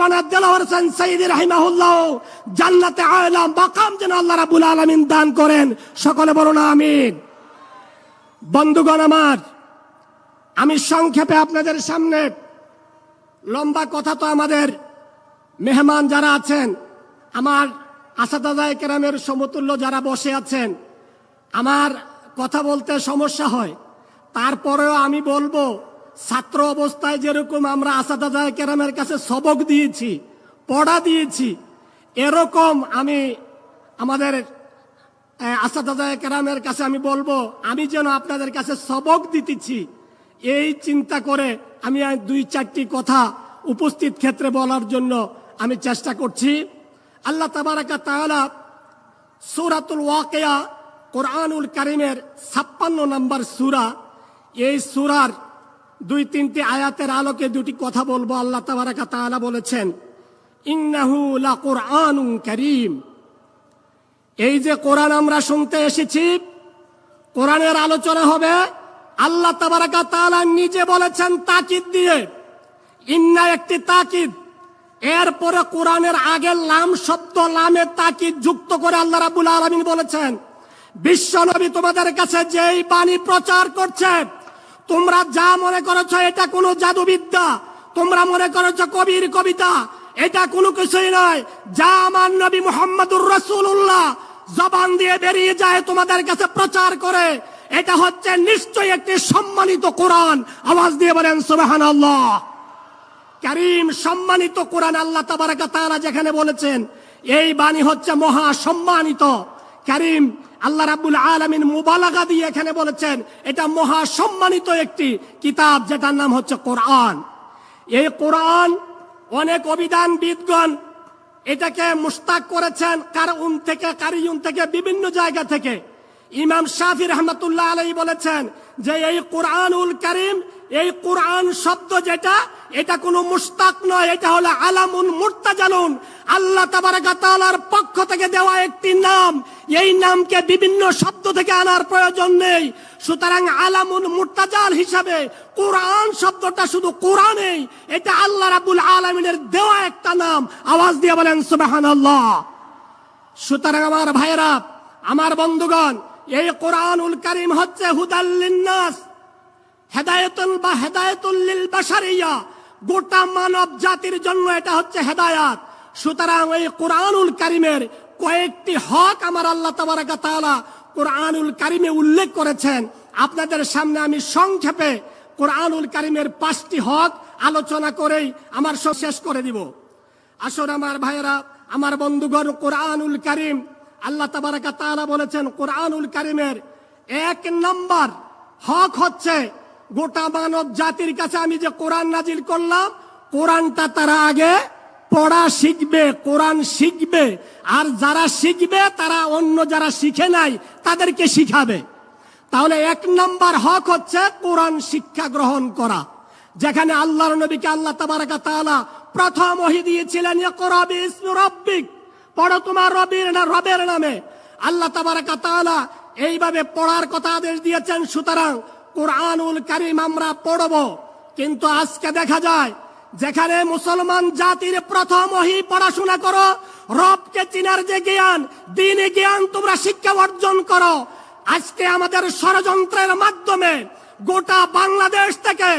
মাওলানা দেলাওয়ার হোসেন সঈদ রাহিমাহুল্লাহ। জান্নাতে আয়লা মাকাম যেন আল্লাহ রাবুল আলমিন দান করেন। সকলে বলুন আমিন। বন্ধুগণ আমার, আমি সংক্ষেপে আপনাদের সামনে লম্বা কথা তো আমাদের মেহমান যারা আছেন, আমার আসাদাদায় কেরামের সমতুল্য যারা বসে আছেন, আমার কথা বলতে সমস্যা হয়। তারপরেও আমি বলব ছাত্র অবস্থায় যেরকম আমরা আসাদাদায় কেরামের কাছে সবক দিয়েছি, পড়া দিয়েছি, এরকম আমি আমাদের আসাদাদায় কেরামের কাছে আমি বলব, আমি যেন আপনাদের কাছে সবক দিতেছি। এই চিন্তা করে আমি দুই চারটি কথা উপস্থিত ক্ষেত্রে বলার জন্য আমি চেষ্টা করছি। আল্লাহ তাবারাকা তাআলা সূরাতুল ওয়াকিয়া কোরআনুল কারিমের ছাপ্পান্ন নম্বর সুরা, এই সূরার দুই তিনটি আয়াতের আলোকে দুটি কথা বলব। আল্লাহ তাআলা বলেছেন, ইন্নাহু কারীম। এই যে কোরআন আমরা শুনতে এসেছি, কোরআনের আলোচনা হবে। আল্লাহ তাবারাকা তাআলা নিজে বলেছেন তাকিদ দিয়ে, ইন্না একটি তাকিদ। এরপরে কোরআনের আগের লাম শব্দ, লামে তাকিদ যুক্ত করে আল্লাহ রাবুল আলমিন বলেছেন, বিশ্ব নবী তোমাদের কাছে যেই বাণী প্রচার করছে তোমরা যা মনে করেছ, এটা কোনো জাদুবিদ্যা। তোমরা মনে করেছ কবির কবিতা, এটা কোনো কিছুই নয়। যা আমার নবী মোহাম্মদুর রসুল্লাহ জবান দিয়ে বেরিয়ে যায়, তোমাদের কাছে প্রচার করে, এটা হচ্ছে নিশ্চয়ই একটি সম্মানিত কোরআন। আওয়াজ দিয়ে বলেন সুবাহান আল্লাহ করিম, সম্মানিত কোরআন আল্লাহ তাআলা যেখানে বলেছেন, এই বাণী হচ্ছে মহা সম্মানিত। করিম আল্লাহ রাব্বুল আলামিন মুবালাগা দিয়ে এখানে বলেছেন, এটা মহা সম্মানিত একটি কিতাব যেটার নাম হচ্ছে কোরআন। এই কোরআন অনেক অভিধান বিদগণ এটাকে মুস্তাক করেছেন কারউন থেকে কারিউন থেকে, বিভিন্ন জায়গা থেকে। ইমাম শাফি রহমতুল্লাহ আলাই বলেছেন যে এই কোরআনুল করিম এই কোরআন শব্দ যেটা, এটা কোনো মুস্তাক নয়, এটা হলো আলামুন মুর্তাজালুন। আল্লাহ তাবারাকা তাআলার পক্ষ থেকে দেওয়া একটি নাম। এই নামকে বিভিন্ন শব্দ থেকে আনার প্রয়োজন নেই। সুতরাং আলামুন মুর্তাজাল হিসাবে কোরআন শব্দটা শুধু কোরআনেই, এটা আল্লাহ রাবুল আলমিনের দেওয়া একটা নাম। আওয়াজ দিয়ে বলেন, সুবহানাল্লাহ। সুতরাং আমার ভাইয়েরা, আমার বন্ধুগণ, এই কোরআনুল করিম হচ্ছে হুদাল্লিন্নাস হেদায়তুল বা হেদায়তুল লিল বাশারিয়া। গোটা মানব জাতির জন্য এটা হচ্ছে হেদায়াত। সুতরাং এই কোরআনুল কারিমের কয়েকটি হক আমার আল্লাহ তাআলা কোরআনুল কারিমে উল্লেখ করেছেন। আপনাদের সামনে আমি সংক্ষেপে কোরআনুল কারিমের পাঁচটি হক আলোচনা করেই আমার সব শেষ করে দিব। আসুন আমার ভাইয়েরা, আমার বন্ধুগণ, কোরআনুল কারিম। আল্লাহ তাবারাকা তাআলা বলেছেন, কোরআনুল কারিমের এক নম্বর হক হচ্ছে গোটা মানব জাতির কাছে আমি যে কোরআন নাজিল করলাম, কোরআনটা তারা আগে পড়া শিখবে, কোরআন শিখবে। আর যারা শিখবে, তারা অন্য যারা শিখে নাই, তাদেরকে শিখাবে। তাহলে এক নম্বর হক হচ্ছে কোরআন শিক্ষা গ্রহণ করা, যেখানে আল্লাহর নবীকে আল্লাহ তাবারাকা প্রথম ওহী দিয়েছিলেন পড়ো তোমার রবির না, রবের নামে। আল্লাহ তাবারাকা এইভাবে পড়ার কথা আদেশ দিয়েছেন, সুতরাং কোরআনুল কারিম আমরা পড়ব। কিন্তু আজকে দেখা যায়, যেখানে মুসলমান জাতির প্রথম ওহি পড়াশোনা করো, রবকে চিনার যে জ্ঞান, দিনে জ্ঞান তোমরা শিক্ষা অর্জন করো। আজকে আমাদের ষড়যন্ত্রের মাধ্যমে গোটা বাংলাদেশ থেকে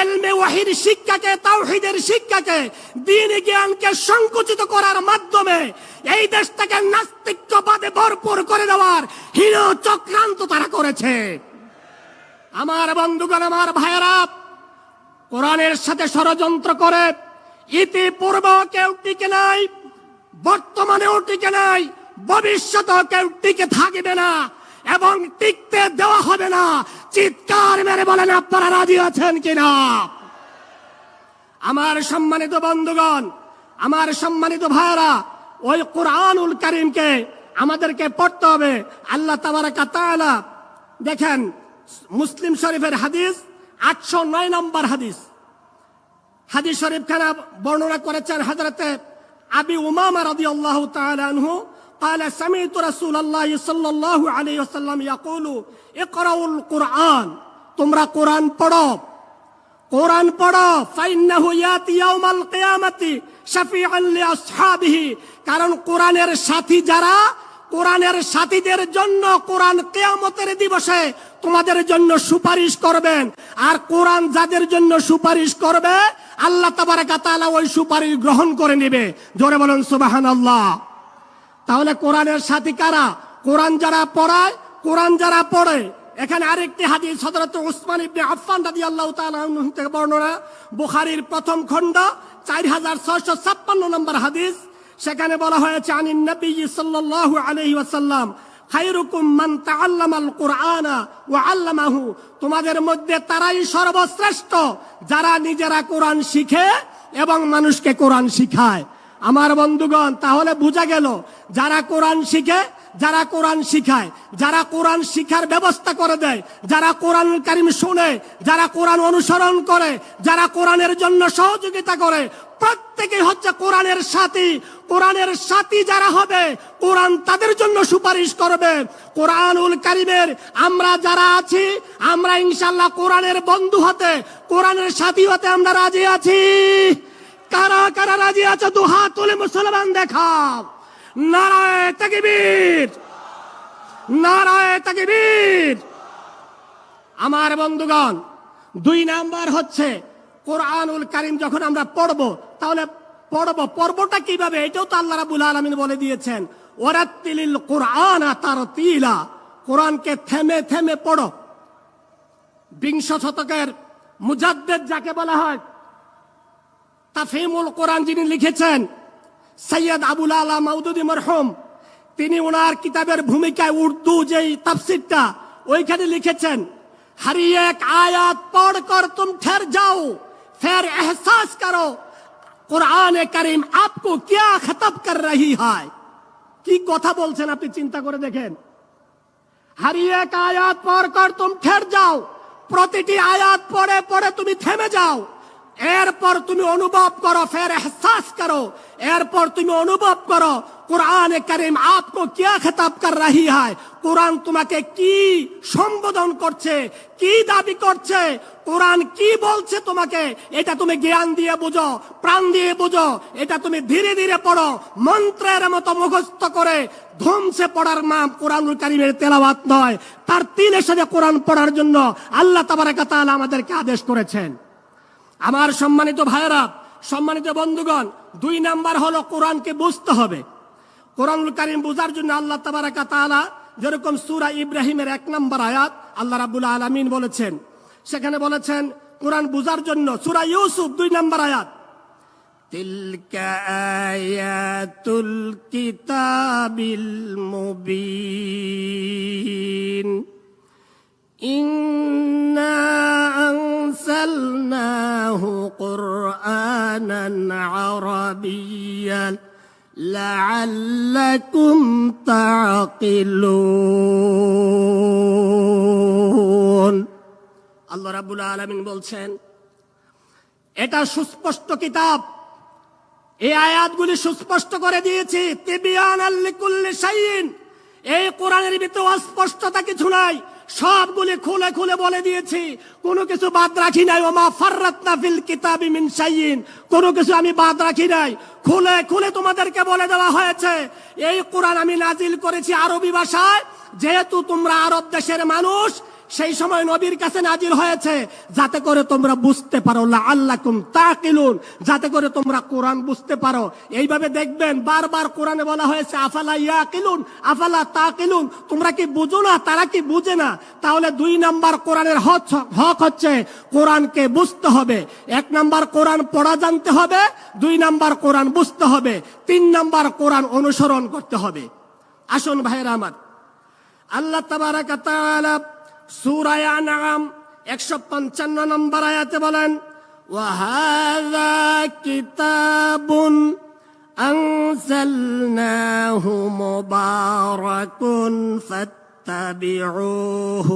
এলমে ওয়াহির শিক্ষাকে, তাওহিদের শিক্ষাকে, দিন জ্ঞানকে সংকুচিত করার মাধ্যমে এই দেশটাকে নাস্তিক্যবাদে ভরপুর করে দেওয়ার হীন চক্রান্ত তারা করেছে। আমার বন্ধুগণ, আমার ভাইয়েরা, কোরআনের সাথে ষড়যন্ত্র করে ইতিপূর্ব কেউ টিকে নাই, বর্তমানেও টিকে নাই, ভবিষ্যতেও কেউ টিকে থাকবে না এবং টিকতে দেওয়া হবে না। চিৎকার মেরে বলেন, আপনারা রাজি আছেন কিনা? আমার সম্মানিত বন্ধুগণ, আমার সম্মানিত ভাইয়েরা, ওই কোরআনুল করিমকে আমাদেরকে পড়তে হবে। আল্লাহ তাবারাকা তাআলা দেখেন মুসলিম শরীফের হাদিস আটশো নয় নম্বর হাদিস হাদিস শরীফ খানা বর্ণনা করেছেন হজরতে আবি উমামা রাদিয়াল্লাহু তাআলা আনহু قال سمعت رسول الله صلى الله عليه وسلم يقول اقرأوا القرآن তোমরা কোরআন পড়ো কোরআন পড়ো ফাইন্নাহু ইয়াতি ইয়াউমাল কিয়ামাতি শাফিআন লিআসহাবিহি কারণ কোরআনের সাথী যারা কোরআনের সাথীদের জন্য কোরআন কেয়ামতের দিবসে তোমাদের জন্য সুপারিশ করবেন। আর কোরআন যাদের জন্য সুপারিশ করবে, আল্লাহ ওই সুপারিশ গ্রহণ করে নেবে। জোরে বলুন, সুবহানাল্লাহ। তাহলে কোরআনের সাথী কারা? কোরআন যারা পড়ায়, কোরআন যারা পড়ে। এখানে আরেকটি হাদিস হযরত উসমান ইবনে আফফান রাদিয়াল্লাহু তাআলা থেকে বর্ণনা। বুখারীর প্রথম খণ্ড 4656 নম্বর হাদিস। সেখানে বলা হয়েছে, আনিন নবী সাল্লাল্লাহু আলাইহি ওয়াসাল্লাম, খায়রুকুম মান তাআল্লামাল কুরআনা ওয়া আল্লামাহু। তোমাদের মধ্যে তারাই সর্বশ্রেষ্ঠ যারা নিজেরা কোরআন শিখে এবং মানুষকে কোরআন শিখায়। আমার বন্ধুগণ, তাহলে বোঝা গেল, যারা কোরআন শিখে যারা কোরআন শিখায়, যারা কোরআন শিখার ব্যবস্থা করে দেয়, যারা কোরআন কারিম শুনে, যারা কোরআন অনুসরণ করে, যারা কোরআনের জন্য সহযোগিতা করে, প্রত্যেকে হচ্ছে কোরআনের সাথী। কোরআনের সাথী যারা হবে, কোরআন তাদের জন্য সুপারিশ করবে। কোরআনুল কারিমের আমরা যারা আছি, আমরা ইনশাল্লাহ কোরআনের বন্ধু হতে, কোরআনের সাথী হতে আমরা রাজি আছি। কারা কারা রাজি আছে? দু হাত তুলে মুসলমান দেখাও। নারায় তাকবীর! নারায় তাকবীর! আমার বন্ধুগণ, দুই নাম্বার হচ্ছে কোরআনুল কারিম যখন আমরা পড়ব, তাহলে পড়ব পর্বটা কীভাবে? এটাও তো আল্লাহ রাবুল আলমিন বলে দিয়েছেন ওরাত্তিলিল কোরআন তার তিলা কোরআনকে থেমে থেমে পড়ো। বিংশ শতকের মুজাদ্দেদ যাকে বলা হয় তাফিমুল কোরআন যিনি লিখেছেন সৈয়দ আবুল আলা মাউদুদি মরহম, তিনি ওনার কিতাবের ভূমিকায় উর্দু যে তাফসিরটা, ওইখানে লিখেছেন, হারি এক আয়াত পড় কর তুম ঠের যাও, ফের এহসাস করো, কোরআন করিম আপকো কিয়া খতব কর রহি হয়। কি কথা বলছেন আপনি চিন্তা করে দেখেন। হারি এক আয়াত পড় কর তুম ঠের যাও, প্রতিটি আয়াত পড়ে পড়ে তুমি থেমে যাও এরপর তুমি অনুভব করো, ফের এহসাস করো। এরপর তুমি অনুভব করো, কোরআন করিম আপকো কিয়া খেতাব কর রহি হয়? কোরআন তোমাকে কি সম্বোধন করছে, কি দাবি করছে? কোরআন কি বলছে তোমাকে? এটা তুমি জ্ঞান দিয়ে বুঝো, প্রাণ দিয়ে বুঝো, এটা তুমি ধীরে ধীরে পড়ো, মন্ত্রের মতো মুখস্থ করে ধুমসে পড়ার নাম কোরআনুল কারিমের তেলাওয়াত নয়। তার তিলের সাথে কোরআন পড়ার জন্য আল্লাহ তাবারাকা তাআলা আমাদেরকে আদেশ করেছেন। আমার সম্মানিত ভাইয়েরা সম্মানিত বন্ধুগণ দুই নাম্বার হলো কোরআনকে বুঝতে হবে কোরআনুল কারিম বুঝার জন্য আল্লাহ তাবারাকা তাআলা যেরকম সূরা ইব্রাহিমের এক নম্বর আয়াত আল্লাহ রাব্বুল আলামিন বলেছেন সেখানে বলেছেন কোরআন বুঝার জন্য সূরা ইউসুফ দুই নম্বর আয়াত تلك آيات الكتاب المبين إنا أنزلناه قرآنا عربيا لعلكم تعقلون আল্লাহ রাব্বুল আলামিন বলছেন এটা সুস্পষ্ট কিতাব এই আয়াতগুলি সুস্পষ্ট করে দিয়েছি তিবিয়ান আল্লিকুল্লি শাইইন এই কোরআনের ভিতরে অস্পষ্টতা কিছু নাই সবগুলি খুলে খুলে বলে দিয়েছি, কোনো কিছু বাদ রাখি নাই, ওমা ফাররাতনা ফিল কিতাবি মিন শাইইন। কোনো কিছু আমি বাদ রাখি নাই। খুলে খুলে তোমাদেরকে বলে দেওয়া হয়েছে, এই কোরআন আমি নাজিল করেছি আরবি ভাষায়, যেহেতু তোমরা আরব দেশের মানুষ সেই সময় নবীর কাছে নাজিল হয়েছে, যাতে করে তোমরা বুঝতে পারো আল্লাকুম তাকিলুন যাতে করে তোমরা কোরআন বুঝতে পারো। এইভাবে দেখবেন বারবার কোরআনে বলা হয়েছে, আফালা ইয়াকিলুন আফালা তাকিলুন তোমরা কি বুঝো না, তারা কি বুঝে না? তাহলে দুই নাম্বার কোরআনের হক হচ্ছে, কোরআনকে বুঝতে হবে। এক নাম্বার কোরআন পড়া জানতে হবে, দুই নাম্বার কোরআন বুঝতে হবে, তিন নাম্বার কোরআন অনুসরণ করতে হবে। আসুন ভাইরা আমার, আল্লাহ তাবারাকা তাআলা সুরায় আনাম একশো পঞ্চান্ন নম্বর আয়াতে বলেন ওয়াহাদা কিতাবুন أنزلناه مبارك فاتبعوه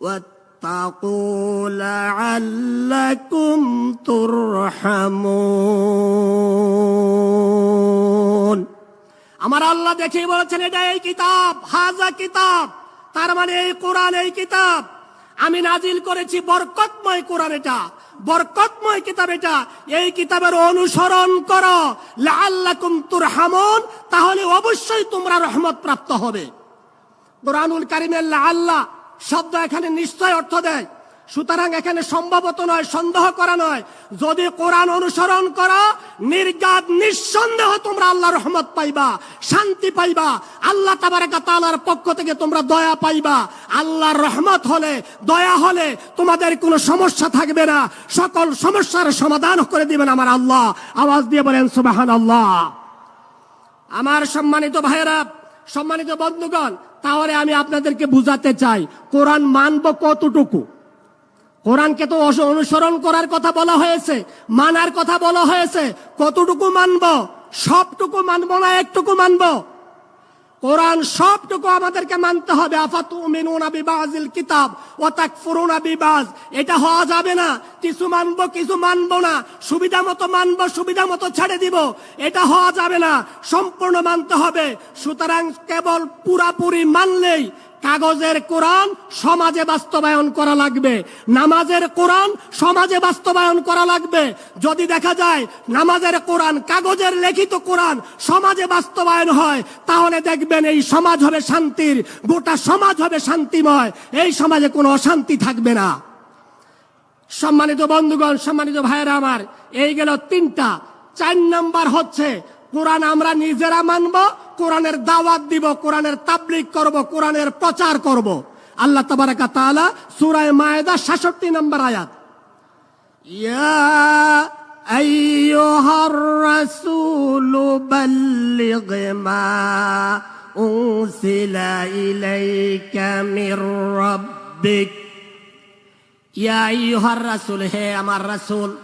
واتقوا لعلكم ترحمون আমার আল্লাহ দেখে বলেছেন এটা এই কিতাব হাজা কিতাব তার মানে এই কোরআন, এই কিতাব। আমি নাজিল করেছি বরকতময় কোরআন এটা। বরকতময় কিতাব এটা। এই কিতাবের অনুসরণ করো। লাআল্লাকুম তুরহামুন। তাহলে অবশ্যই তোমরা রহমত প্রাপ্ত হবে। কোরআনুল কারিমের আল্লাহ শব্দ এখানে নিশ্চয় অর্থ দেয়। সুতরাং এখানে সম্ভবত নয়, সন্দেহ করা নয়। যদি কোরআন অনুসরণ করো নির্গাত নিঃসন্দেহ তোমরা আল্লাহ রহমত পাইবা, শান্তি পাইবা। আল্লাহ তাবারাকা তাআলার পক্ষ থেকে তোমরা দয়া পাইবা। আল্লাহর রহমত হলে, দয়া হলে তোমাদের কোনো সমস্যা থাকবে না। সকল সমস্যার সমাধান করে দিবেন আমার আল্লাহ। আওয়াজ দিয়ে বলেন সুবাহান আল্লাহ আমার সম্মানিত ভাইয়েরা, সম্মানিত বন্ধুগণ, তাহলে আমি আপনাদেরকে বুঝাতে চাই, কোরআন মানব কতটুকু? কোরআনকে তো অনুসরণ করার কথা বলা হয়েছে, মানার কথা বলা হয়েছে, কতটুকু মানব? সবটুকু মানব না, একটুকু মানব? কোরআন সবটুকু আমাদেরকে মানতে হবে। আফাতু মিনুনা বিবাজিল কিতাব ও তাকফুরুনা বিবাজ। এটা হওয়া যাবে না। কিছু মানবো কিছু মানবো না। সুবিধা মতো মানবো, সুবিধা মতো ছেড়ে দিব। এটা হওয়া যাবে না। সম্পূর্ণ মানতে হবে। সুতরাং কেবল পুরাপুরি মানলেই কাগজের কোরআন সমাজে বাস্তবায়ন করা লাগবে। নামাজের কোরআন সমাজে বাস্তবায়ন করা লাগবে। যদি দেখা যায় নামাজের কোরআন কাগজের লিখিত কোরআন সমাজে বাস্তবায়ন হয়, তাহলে দেখবেন এই সমাজ হবে শান্তির, গোটা সমাজ হবে শান্তিময়। এই সমাজে কোনো অশান্তি থাকবে না। সম্মানিত বন্ধুগণ, সম্মানিত ভাইয়েরা আমার, এই গেল তিনটা। চার নাম্বার হচ্ছে কোরআন আমরা নিজেরা মানব, কোরআনের দাওয়াত দিব, কোরআনের তাবলিক করব, কোরআনের প্রচার করব। আল্লাহ তাবারাকা তাআলা সূরা মায়েদা 66 নম্বর আয়াত। ইয়া মা ইয়া রাসুল, হে আমার রাসুল।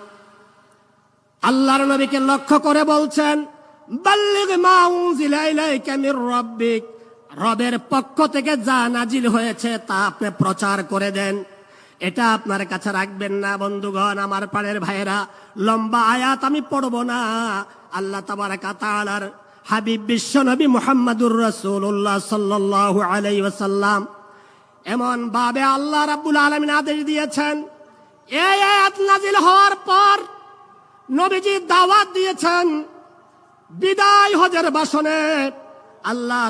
আল্লাহর নবীকে লক্ষ্য করে বলছেন বাল্লিগ মা উনজিলা ইলাইকা মির রাব্বিক। রবের পক্ষ থেকে যা নাজিল হয়েছে তা আপনি প্রচার করে দেন। এটা আপনার কাছে রাখবেন না, বন্ধুগণ, আমার পাড়ের ভাইয়েরা। লম্বা আয়াত আমি পড়ব না। আল্লাহ তাবারাকা তাআলার হাবিব বিশ্ব নবী মুহাম্মাদুর রাসূলুল্লাহ সাল্লাল্লাহু আলাইহি ওয়াসাল্লাম। এমন ভাবে আল্লাহ রাব্বুল আলামিন আদেশ দিয়েছেন। এই আয়াত নাজিল হওয়ার পর নবীজি দাওয়াত দিয়েছেন। বিদায় হজের বাসনে আল্লাহ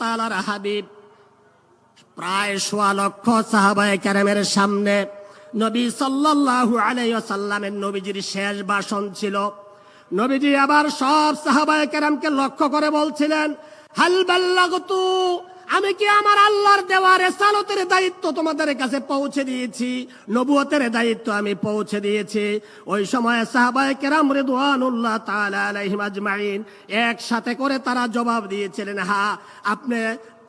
তালার হাবিব প্রায় সোয়া লক্ষ সাহাবায় ক্যারামের সামনে নবী সাল্লাল্লাহু আলাইহি ওয়াসাল্লামের নবীজির শেষ বাসন ছিল। নবীজি আবার সব সাহাবায়ে কেরামকে লক্ষ্য করে বলছিলেন, হাল বাল্লাগতু আমি কি আমার আল্লাহর দেওয়া সালতের দায়িত্ব তোমাদের কাছে পৌঁছে দিয়েছি? নবুয়তের দায়িত্ব আমি পৌঁছে দিয়েছি। ওই সময় সাহাবায়ে কেরাম রেদুয়ানুল্লাহ তাআলা একসাথে করে তারা জবাব দিয়েছিলেন, হা, আপনি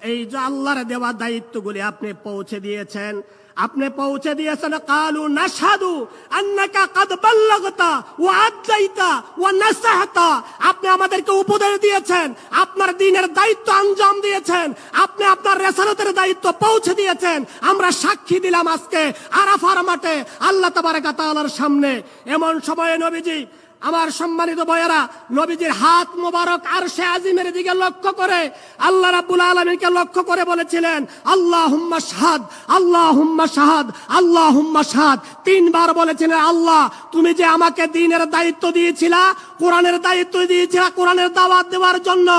এই যে আল্লাহর দেওয়া দায়িত্বগুলি আপনি পৌঁছে দিয়েছেন আপনি পৌঁছে দিয়েছেন, কালু নাশহাদু আন্নাকা কাদ বাল্লাগতা ওয়া আদাইতা ওয়া নাসাহতা। আপনি আমাদেরকে উপদেশ দিয়েছেন, আপনার দিনের দায়িত্ব আঞ্জাম দিয়েছেন, আপনি আপনার রেসালতের দায়িত্ব পৌঁছে দিয়েছেন। আমরা সাক্ষী দিলাম আজকে আরাফার মাঠে, আল্লাহ তাবারাকা তাআলার সামনে। এমন সময়ে নবীজি আমার সম্মানিত বয়েরা নবীজির হাত মোবারক আর সে আজিমের দিকে লক্ষ্য করে আল্লাহ রাব্বুল আলমীকে লক্ষ্য করে বলেছিলেন আল্লাহ হুম্মা শাহাদ আল্লাহ হুম্মা শাহাদ আল্লাহ হুম্মা শাহাদ। তিনবার বলেছিলেন, আল্লাহ, তুমি যে আমাকে দিনের দায়িত্ব দিয়েছিলা, কোরআনের দায়িত্ব দিয়েছিলা, কোরআনের দাওয়াত দেওয়ার জন্য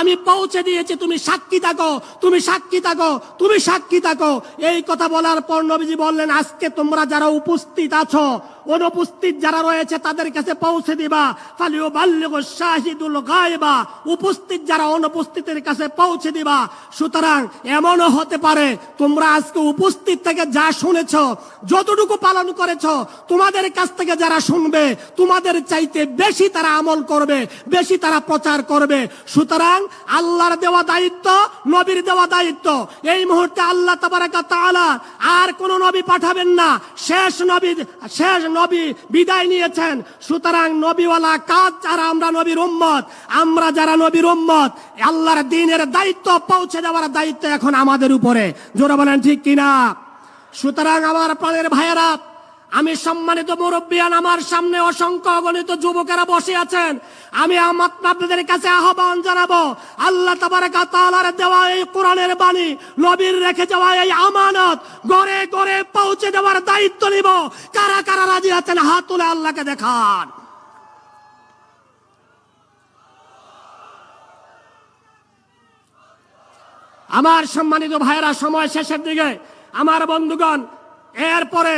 আমি পৌঁছে দিয়েছি, তুমি সাক্ষী থাকো, তুমি সাক্ষী থাকো, তুমি সাক্ষী থাকো। এই কথা বলার পর নবীজি বললেন, আজকে তোমরা যারা উপস্থিত আছো অনুপস্থিত যারা রয়েছে তাদের কাছে পৌঁছে দিবা। ফালিও বাল্যগ শাহিদুল গায়বা। উপস্থিত যারা অনুপস্থিতের কাছে পৌঁছে দিবা। সুতরাং এমনও হতে পারে, তোমরা আজকে উপস্থিত থেকে যা শুনেছ, যতটুকু পালন করেছ, তোমাদের কাছ থেকে যারা শুনবে, তোমাদের চাইতে বেশি তারা আমল করবে, বেশি তারা প্রচার করবে। সুতরাং আল্লাহর দেওয়া দায়িত্ব, নবীর দেওয়া দায়িত্ব। এই মুহূর্তে আল্লাহ তাবারাকা আর কোন নবী পাঠাবেন না। শেষ নবী শেষ নবী বিদায় নিয়েছেন। সুতরাং নবীওয়ালা কাজ যারা আমরা নবীর উম্মত। আমরা যারা নবীর উম্মত, আল্লাহর দিনের দায়িত্ব পৌঁছে দেওয়ার দায়িত্ব এখন আমাদের উপরে। জোরে বলেন ঠিক কিনা? সুতরাং আমার প্রাণের ভাইয়েরা আমি সম্মানিত মুরব্বিয়ান আমার সামনে অসংখ্য অগণিত যুবকেরা বসে আছেন। আমি আপনাদের কাছে আহ্বান জানাব, আল্লাহ দেওয়া এই কোরআনের বাণী নবীর রেখে যাওয়া এই আমানত গড়ে গড়ে পৌঁছে দেওয়ার দায়িত্ব নিব। কারা কারা রাজি আছেন, হাত তুলে আল্লাহকে দেখান। আমার সম্মানিত ভাইরা, সময় শেষের দিকে। আমার বন্ধুগণ, এরপরে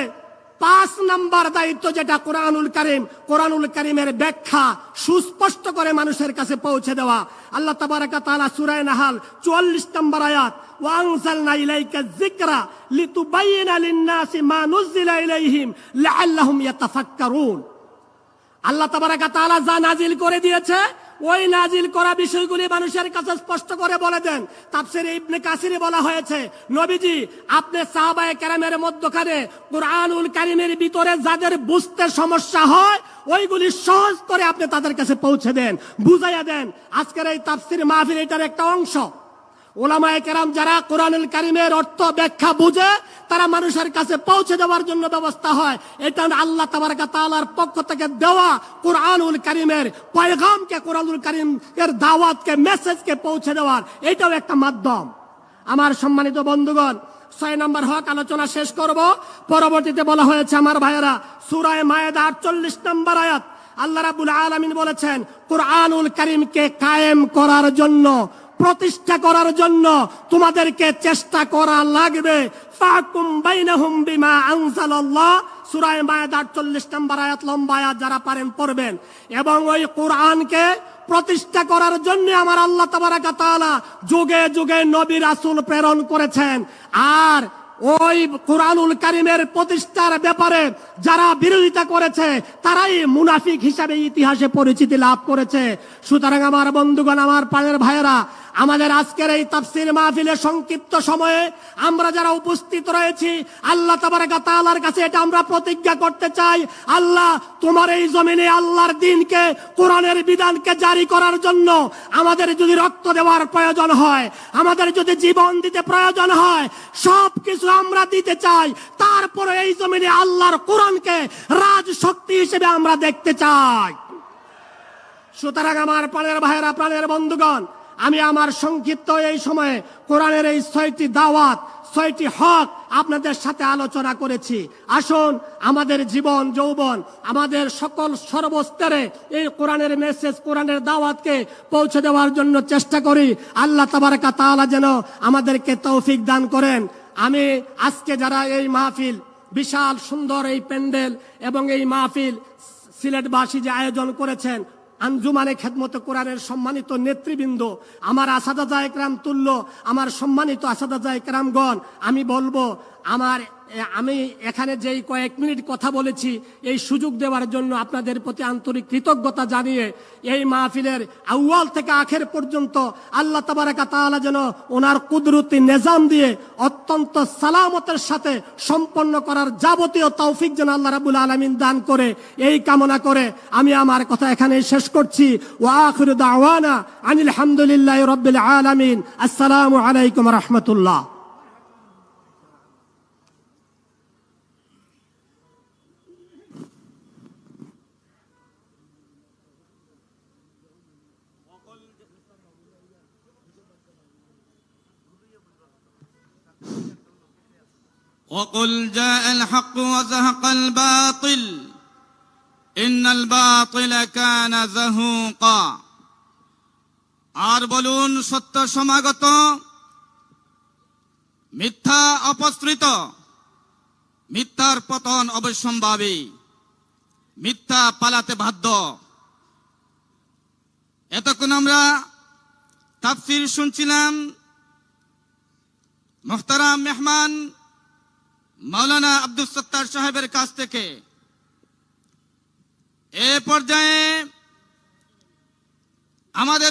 পাঁচ নাম্বার দায়িত্ব যেটা কোরআনুল করিম, কোরআনুল করিমের ব্যাখ্যা সুস্পষ্ট করে মানুষের কাছে পৌঁছে দেওয়া। আল্লাহ তাবারাকা তাআলা সূরা নাহাল 44 নম্বর আয়াত ওয়ানজালনা লিন-নাসি ইলাইহিম আল্লাহ তাবারাকা তাআলা যা নাজিল করে দিয়েছে ওই নাজিল করা বিষয়গুলি মানুষের কাছে স্পষ্ট করে বলে দেন। তাপসির ইবনে কাসিরে বলা হয়েছে, নবীজি, আপনি সাহাবায়ে কেরামের মধ্যখানে কুরআনুল কারিমের ভিতরে যাদের বুঝতে সমস্যা হয়, ওইগুলি সহজ করে আপনি তাদের কাছে পৌঁছে দেন, বুঝাইয়া দেন। আজকের এই তাপসির মাহফিল এটার একটা অংশ। ওলামায়ে কেরাম যারা কোরআনুল কারিমের অর্থ ব্যাখ্যা বুঝে, তারা মানুষের কাছে পৌঁছে দেওয়ার জন্য ব্যবস্থা হয়। এটা আল্লাহ তাবারকা তাআলার পক্ষ থেকে দেওয়া কোরআনুল কারিমের পয়গামকে কোরআনুল কারিম এর দাওয়াতকে, মেসেজকে পৌঁছে দেওয়ার। এটাও একটা মাধ্যম। আমার সম্মানিত বন্ধুগণ, ছয় নম্বর হক আলোচনা শেষ করব। পরবর্তীতে বলা হয়েছে, আমার ভাইয়েরা, সুরায় মায়েদা আটচল্লিশ নম্বর আয়াত। আল্লাহ রাবুল আলমিন বলেছেন, কোরআনুল কারিমকে কায়েম করার জন্য প্রতিষ্ঠা করার জন্য তোমাদেরকে চেষ্টা করা লাগবে। ফাকুম বাইনাহুম বিমা আনজালাল্লাহ। সূরা মায়েদা 48 নম্বর আয়াত, লম্বা আয়াত যারা পারেন পড়বেন। এবং ওই কোরআনকে প্রতিষ্ঠা করার জন্য আমার আল্লাহ তাবারাকা যুগে যুগে নবী রাসূল প্রেরণ করেছেন। আর ওই কোরআনুল কারিমের প্রতিষ্ঠার ব্যাপারে যারা বিরোধিতা করেছে, তারাই মুনাফিক হিসাবে ইতিহাসে পরিচিতি লাভ করেছে। সুতরাং আমার বন্ধুগণ, আমার পায়ের ভাইয়েরা আমাদের আজকের এই তাফসির মাহফিলে সংক্ষিপ্ত সময়ে আমরা যারা উপস্থিত রয়েছি, আল্লাহ তাবারাকা তাআলার কাছে এটা আমরা প্রতিজ্ঞা করতে চাই। আল্লাহ, তোমার এই জমিনে আল্লাহর দিনকে, কোরআনের বিধানকে জারি করার জন্য আমাদের যদি রক্ত দেওয়ার প্রয়োজন হয়, আমাদের যদি জীবন দিতে প্রয়োজন হয় সব কিছু আমরা দিতে চাই। তারপরে এই জমিনে আল্লাহর কোরআনকে রাজ শক্তি হিসেবে আমরা দেখতে চাই। সুতরাং আমার প্রাণের ভাইয়েরা, প্রাণের বন্ধুগণ আমি আমার সংক্ষিপ্ত এই সময়ে কোরআনের এই ছয়টি দাওয়াত, ছয়টি হক আপনাদের সাথে আলোচনা করেছি। আসুন, আমাদের জীবন, যৌবন, আমাদের সকল সর্বস্তরে এই কোরআনের মেসেজ কোরআনের দাওয়াতকে পৌঁছে দেওয়ার জন্য চেষ্টা করি। আল্লাহ তাবারকা তাআলা যেন আমাদেরকে তৌফিক দান করেন। আমি আজকে যারা এই মাহফিল, বিশাল সুন্দর এই প্যান্ডেল এবং এই মাহফিল সিলেটবাসী যে আয়োজন করেছেন আঞ্জুমানে খেদমত কোরআনের সম্মানিত নেতৃবৃন্দ, আমার আসাদা একরাম তুল্য, আমার সম্মানিত আসাদা একরামগণ আমি বলব, আমার আমি এখানে যেই কয়েক মিনিট কথা বলেছি, এই সুযোগ দেওয়ার জন্য আপনাদের প্রতি আন্তরিক কৃতজ্ঞতা জানিয়ে এই মাহফিলের আউয়াল থেকে আখের পর্যন্ত আল্লাহ তাবারাকা তাআলা যেন ওনার কুদরতি নিজাম দিয়ে অত্যন্ত সালামতের সাথে সম্পন্ন করার যাবতীয় তৌফিক যেন আল্লাহ রাবুল আলমিন দান করে, এই কামনা করে আমি আমার কথা এখানে শেষ করছি। ওয়া আখিরু দাওয়ানা আনিল হামদুলিল্লাহি রাব্বিল আলামিন। আসসালামু আলাইকুম রাহমাতুল্লাহ। وقل جاء الحق وزهق الباطل إن الباطل كان زهوقا আর বলুন সত্য সমাগত মিথ্যা অপসৃত মিথ্যার পতন অবশ্যম্ভাবী মিথ্যা পালাতে বাধ্য এতক্ষণ আমরা তাফসির শুনছিলাম মোহতারাম মেহমান মৌলানা আব্দুল সত্তার সাহেবের কাছ থেকে এ পর্যায়ে আমাদের